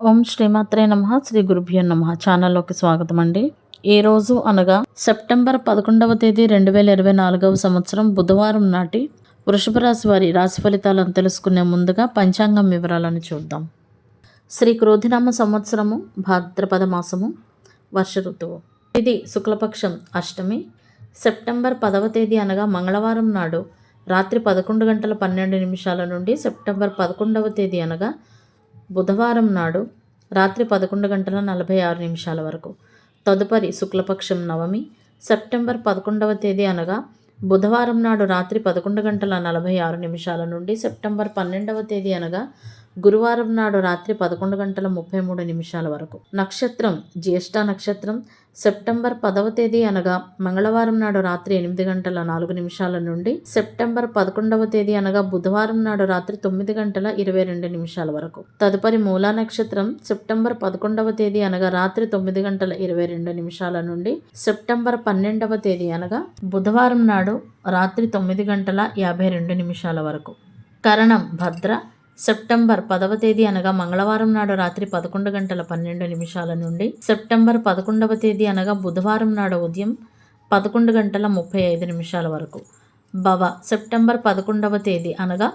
ఓం శ్రీమాత్రే నమ శ్రీ గురుభ్యో నమ. ఛానల్లోకి స్వాగతం అండి ఈ రోజు అనగా సెప్టెంబర్ పదకొండవ తేదీ రెండు వేల ఇరవై నాలుగవ సంవత్సరం బుధవారం నాటి వృషభ రాశి వారి రాశి ఫలితాలను తెలుసుకునే ముందుగా పంచాంగం వివరాలను చూద్దాం. శ్రీ క్రోధినామ సంవత్సరము భాద్రపద మాసము వర్ష ఋతువు. ఇది శుక్లపక్షం అష్టమి. సెప్టెంబర్ పదవ తేదీ అనగా మంగళవారం నాడు రాత్రి పదకొండు గంటల పన్నెండు నిమిషాల నుండి సెప్టెంబర్ పదకొండవ తేదీ అనగా బుధవారం నాడు రాత్రి పదకొండు గంటల నలభై ఆరు నిమిషాల వరకు. తదుపరి శుక్లపక్షం నవమి సెప్టెంబర్ పదకొండవ తేదీ అనగా బుధవారం నాడు రాత్రి పదకొండు గంటల నలభై ఆరు నిమిషాల నుండి సెప్టెంబర్ పన్నెండవ తేదీ అనగా గురువారం నాడు రాత్రి పదకొండు గంటల ముప్పై మూడు నిమిషాల వరకు. నక్షత్రం జ్యేష్ఠ నక్షత్రం సెప్టెంబర్ పదవ తేదీ అనగా మంగళవారం నాడు రాత్రి ఎనిమిది గంటల నాలుగు నిమిషాల నుండి సెప్టెంబర్ పదకొండవ తేదీ అనగా బుధవారం నాడు రాత్రి తొమ్మిది గంటల ఇరవై రెండు నిమిషాల వరకు. తదుపరి మూలా నక్షత్రం సెప్టెంబర్ పదకొండవ తేదీ అనగా రాత్రి తొమ్మిది గంటల ఇరవై రెండు నిమిషాల నుండి సెప్టెంబర్ పన్నెండవ తేదీ అనగా బుధవారం నాడు రాత్రి తొమ్మిది గంటల యాభై రెండు నిమిషాల వరకు. కరణం భద్ర సెప్టెంబర్ పదవ తేదీ అనగా మంగళవారం నాడు రాత్రి పదకొండు గంటల పన్నెండు నిమిషాల నుండి సెప్టెంబర్ పదకొండవ తేదీ అనగా బుధవారం నాడు ఉదయం పదకొండు గంటల ముప్పై ఐదు నిమిషాల వరకు. భవ సెప్టెంబర్ పదకొండవ తేదీ అనగా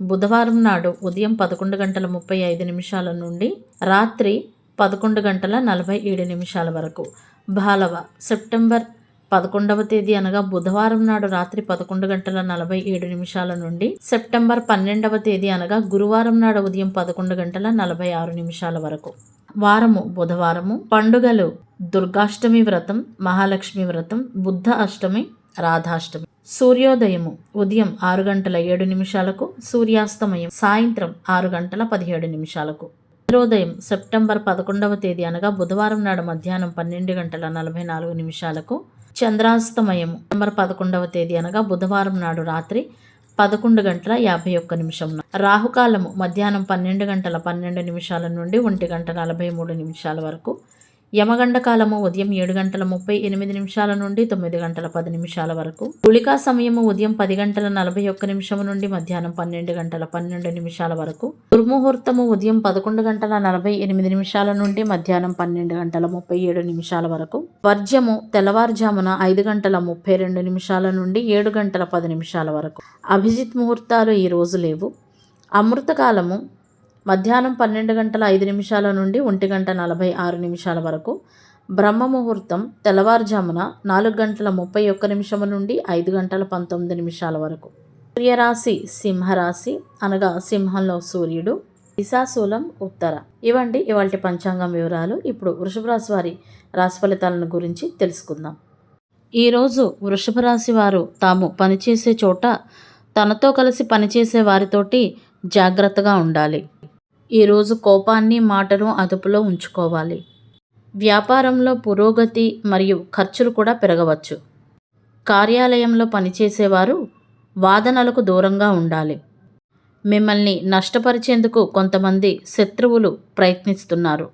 బుధవారం నాడు ఉదయం పదకొండు గంటల ముప్పై ఐదు నిమిషాల నుండి రాత్రి పదకొండు గంటల నలభై ఏడు నిమిషాల వరకు. బాలవ సెప్టెంబర్ పదకొండవ తేదీ అనగా బుధవారం నాడు రాత్రి పదకొండు గంటల నలభై ఏడు నిమిషాల నుండి సెప్టెంబర్ పన్నెండవ తేదీ అనగా గురువారం నాడు ఉదయం పదకొండు గంటల నలభై ఆరు నిమిషాల వరకు. వారము బుధవారము పండుగలు దుర్గాష్టమి వ్రతం మహాలక్ష్మి వ్రతం బుద్ధ అష్టమి రాధాష్టమి. సూర్యోదయము ఉదయం ఆరు గంటల ఏడు నిమిషాలకు సూర్యాస్తమయం సాయంత్రం ఆరు గంటల పదిహేడు నిమిషాలకు. చంద్రోదయం సెప్టెంబర్ పదకొండవ తేదీ అనగా బుధవారం నాడు మధ్యాహ్నం పన్నెండు గంటల నలభై నాలుగు నిమిషాలకు చంద్రాస్తమయం సెప్టెంబర్ పదకొండవ తేదీ అనగా బుధవారం నాడు రాత్రి పదకొండు గంటల యాభై ఒక్క నిమిషం. రాహుకాలము మధ్యాహ్నం పన్నెండు గంటల పన్నెండు నిమిషాల నుండి ఒంటి గంట నలభై మూడు నిమిషాల వరకు. యమగండ కాలము ఉదయం ఏడు గంటల ముప్పై ఎనిమిది నిమిషాల నుండి తొమ్మిది గంటల పది నిమిషాల వరకు. గుళికా సమయము ఉదయం పది గంటల నలభై ఒక్క నిమిషం నుండి మధ్యాహ్నం పన్నెండు గంటల పన్నెండు నిమిషాల వరకు. దుర్ముహూర్తము ఉదయం పదకొండు గంటల నలభై ఎనిమిది నిమిషాల నుండి మధ్యాహ్నం పన్నెండు గంటల ముప్పై ఏడు నిమిషాల వరకు. వర్జ్యము తెల్లవారుజామున ఐదు గంటల ముప్పై రెండు నిమిషాల నుండి ఏడు గంటల పది నిమిషాల వరకు. అభిజిత్ ముహూర్తాలు ఈ రోజు లేవు. అమృతకాలము మధ్యాహ్నం పన్నెండు గంటల ఐదు నిమిషాల నుండి ఒంటి గంట నలభై ఆరు నిమిషాల వరకు బ్రహ్మ ముహూర్తం తెల్లవారుజామున నాలుగు గంటల ముప్పై ఒక్క నిమిషము నుండి ఐదు గంటల పంతొమ్మిది నిమిషాల వరకు. సూర్యరాశి సింహరాశి అనగా సింహంలో సూర్యుడు దిశాశూలం ఉత్తర. ఇవండి ఇవాళ పంచాంగం వివరాలు. ఇప్పుడు వృషభ రాశి వారి రాశి ఫలితాలను గురించి తెలుసుకుందాం. ఈరోజు వృషభ రాశి వారు తాము పనిచేసే చోట తనతో కలిసి పనిచేసే వారితోటి జాగ్రత్తగా ఉండాలి. ఈరోజు కోపాన్ని మాటను అదుపులో ఉంచుకోవాలి. వ్యాపారంలో పురోగతి మరియు ఖర్చులు కూడా పెరగవచ్చు. కార్యాలయంలో పనిచేసేవారు వాదనలకు దూరంగా ఉండాలి. మిమ్మల్ని నష్టపరిచేందుకు కొంతమంది శత్రువులు ప్రయత్నిస్తున్నారు.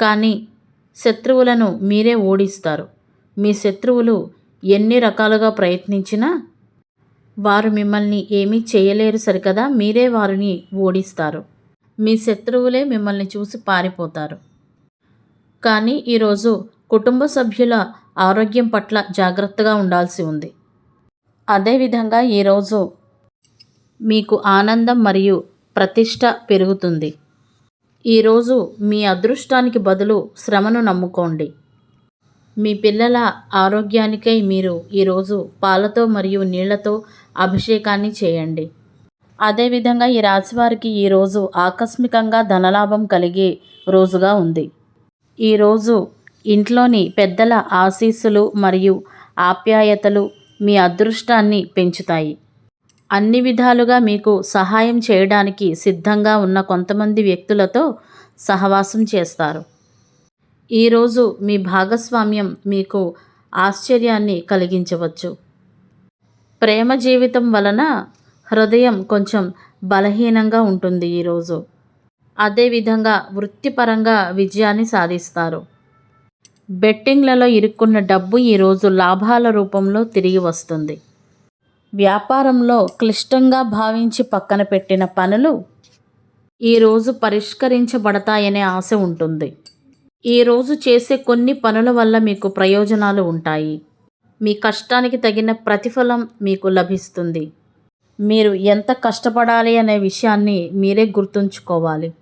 కానీ శత్రువులను మీరే ఓడిస్తారు. మీ శత్రువులు ఎన్ని రకాలుగా ప్రయత్నించినా వారు మిమ్మల్ని ఏమీ చేయలేరు సరికదా మీరే వారిని ఓడిస్తారు. మీ శత్రువులే మిమ్మల్ని చూసి పారిపోతారు. కానీ ఈరోజు కుటుంబ సభ్యుల ఆరోగ్యం పట్ల జాగ్రత్తగా ఉండాల్సి ఉంది. అదేవిధంగా ఈరోజు మీకు ఆనందం మరియు ప్రతిష్ట పెరుగుతుంది. ఈరోజు మీ అదృష్టానికి బదులు శ్రమను నమ్ముకోండి. మీ పిల్లల ఆరోగ్యానికై మీరు ఈరోజు పాలతో మరియు నీళ్ళతో అభిషేకాన్ని చేయండి. అదేవిధంగా ఈ రాశివారికి ఈరోజు ఆకస్మికంగా ధనలాభం కలిగే రోజుగా ఉంది. ఈరోజు ఇంట్లోని పెద్దల ఆశీస్సులు మరియు ఆప్యాయతలు మీ అదృష్టాన్ని పెంచుతాయి. అన్ని విధాలుగా మీకు సహాయం చేయడానికి సిద్ధంగా ఉన్న కొంతమంది వ్యక్తులతో సహవాసం చేస్తారు. ఈరోజు మీ భాగస్వామ్యం మీకు ఆశ్చర్యాన్ని కలిగించవచ్చు. ప్రేమ జీవితం వలన హృదయం కొంచెం బలహీనంగా ఉంటుంది ఈరోజు అదేవిధంగా వృత్తిపరంగా విజయాన్ని సాధిస్తారు. బెట్టింగ్లలో ఇరుక్కున్న డబ్బు ఈరోజు లాభాల రూపంలో తిరిగి వస్తుంది. వ్యాపారంలో క్లిష్టంగా భావించి పక్కన పెట్టిన పనులు ఈరోజు పరిష్కరించబడతాయనే ఆశ ఉంటుంది. ఈరోజు చేసే కొన్ని పనుల వల్ల మీకు ప్రయోజనాలు ఉంటాయి. మీ కష్టానికి తగిన ప్రతిఫలం మీకు లభిస్తుంది. మీరు ఎంత కష్టపడాలి అనే విషయాన్ని మీరే గుర్తుంచుకోవాలి.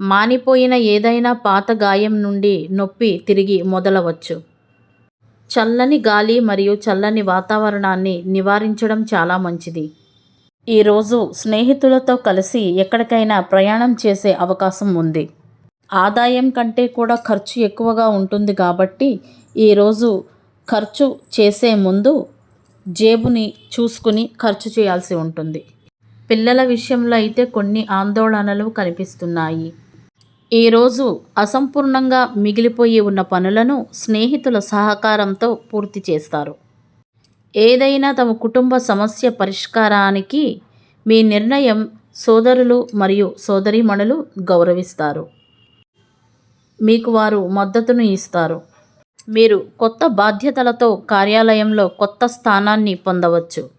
మానిపోయిన ఏదైనా పాత గాయం నుండి నొప్పి తిరిగి మొదలవచ్చు. చల్లని గాలి మరియు చల్లని వాతావరణాన్ని నివారించడం చాలా మంచిది. ఈరోజు స్నేహితులతో కలిసి ఎక్కడికైనా ప్రయాణం చేసే అవకాశం ఉంది. ఆదాయం కంటే కూడా ఖర్చు ఎక్కువగా ఉంటుంది కాబట్టి ఈరోజు ఖర్చు చేసే ముందు జేబుని చూసుకుని ఖర్చు చేయాల్సి ఉంటుంది. పిల్లల విషయంలో అయితే కొన్ని ఆందోళనలు కనిపిస్తున్నాయి. ఈరోజు అసంపూర్ణంగా మిగిలిపోయి ఉన్న పనులను స్నేహితుల సహకారంతో పూర్తి చేస్తారు. ఏదైనా తమ కుటుంబ సమస్య పరిష్కారానికి మీ నిర్ణయం సోదరులు మరియు సోదరీమణులు గౌరవిస్తారు. మీకు వారు మద్దతును ఇస్తారు. మీరు కొత్త బాధ్యతలతో కార్యాలయంలో కొత్త స్థానాన్ని పొందవచ్చు.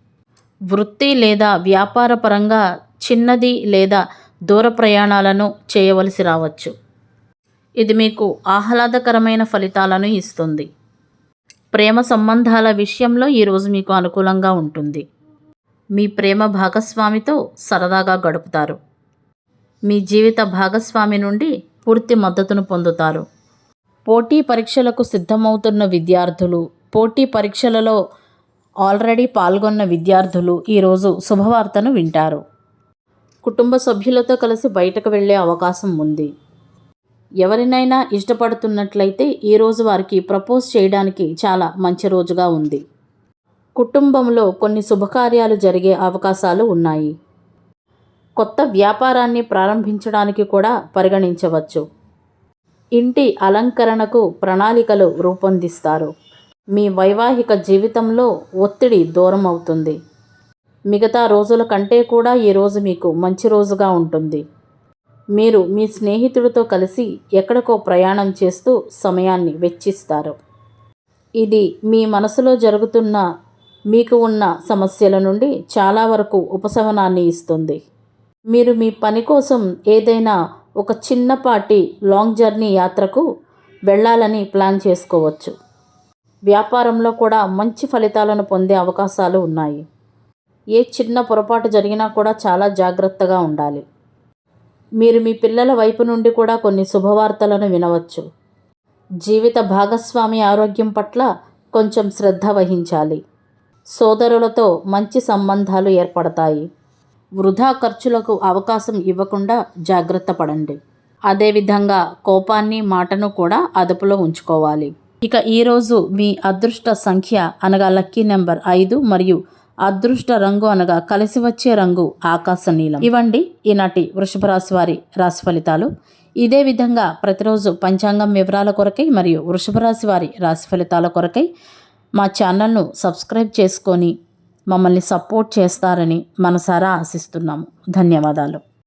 వృత్తి లేదా వ్యాపార పరంగా చిన్నది లేదా దూర ప్రయాణాలను చేయవలసి రావచ్చు. ఇది మీకు ఆహ్లాదకరమైన ఫలితాలను ఇస్తుంది. ప్రేమ సంబంధాల విషయంలో ఈరోజు మీకు అనుకూలంగా ఉంటుంది. మీ ప్రేమ భాగస్వామితో సరదాగా గడుపుతారు. మీ జీవిత భాగస్వామి నుండి పూర్తి మద్దతును పొందుతారు. పోటీ పరీక్షలకు సిద్ధమవుతున్న విద్యార్థులు పోటీ పరీక్షలలో ఆల్రెడీ పాల్గొన్న విద్యార్థులు ఈరోజు శుభవార్తను వింటారు. కుటుంబ సభ్యులతో కలిసి బయటకు వెళ్ళే అవకాశం ఉంది. ఎవరినైనా ఇష్టపడుతున్నట్లయితే ఈరోజు వారికి ప్రపోజ్ చేయడానికి చాలా మంచి రోజుగా ఉంది. కుటుంబంలో కొన్ని శుభకార్యాలు జరిగే అవకాశాలు ఉన్నాయి. కొత్త వ్యాపారాన్ని ప్రారంభించడానికి కూడా పరిగణించవచ్చు. ఇంటి అలంకరణకు ప్రణాళికలు రూపొందిస్తారు. మీ వైవాహిక జీవితంలో ఒత్తిడి దూరం అవుతుంది మిగతా రోజుల కంటే కూడా ఈరోజు మీకు మంచి రోజుగా ఉంటుంది. మీరు మీ స్నేహితుడితో కలిసి ఎక్కడికో ప్రయాణం చేస్తూ సమయాన్ని వెచ్చిస్తారు. ఇది మీ మనసులో జరుగుతున్న మీకు ఉన్న సమస్యల నుండి చాలా వరకు ఉపశమనాన్ని ఇస్తుంది. మీరు మీ పని కోసం ఏదైనా ఒక చిన్నపాటి లాంగ్ జర్నీ యాత్రకు వెళ్ళాలని ప్లాన్ చేసుకోవచ్చు. వ్యాపారంలో కూడా మంచి ఫలితాలను పొందే అవకాశాలు ఉన్నాయి. ఏ చిన్న పొరపాటు జరిగినా కూడా చాలా జాగ్రత్తగా ఉండాలి. మీరు మీ పిల్లల వైపు నుండి కూడా కొన్ని శుభవార్తలను వినవచ్చు. జీవిత భాగస్వామి ఆరోగ్యం పట్ల కొంచెం శ్రద్ధ వహించాలి. సోదరులతో మంచి సంబంధాలు ఏర్పడతాయి. వృధా ఖర్చులకు అవకాశం ఇవ్వకుండా జాగ్రత్త పడండి. అదేవిధంగా కోపాన్ని మాటను కూడా అదుపులో ఉంచుకోవాలి. ఇక ఈరోజు మీ అదృష్ట సంఖ్య అనగా లక్కీ నెంబర్ ఐదు మరియు అదృష్ట రంగు అనగా కలిసి వచ్చే రంగు ఆకాశ నీలం. ఇవండి ఈనాటి వృషభ రాశి వారి రాశి ఫలితాలు. ఇదే విధంగా ప్రతిరోజు పంచాంగం వివరాల కొరకై మరియు వృషభ రాశి వారి రాశి ఫలితాల కొరకై మా ఛానల్ను సబ్స్క్రైబ్ చేసుకొని మమ్మల్ని సపోర్ట్ చేస్తారని మనసారా ఆశిస్తున్నాము. ధన్యవాదాలు.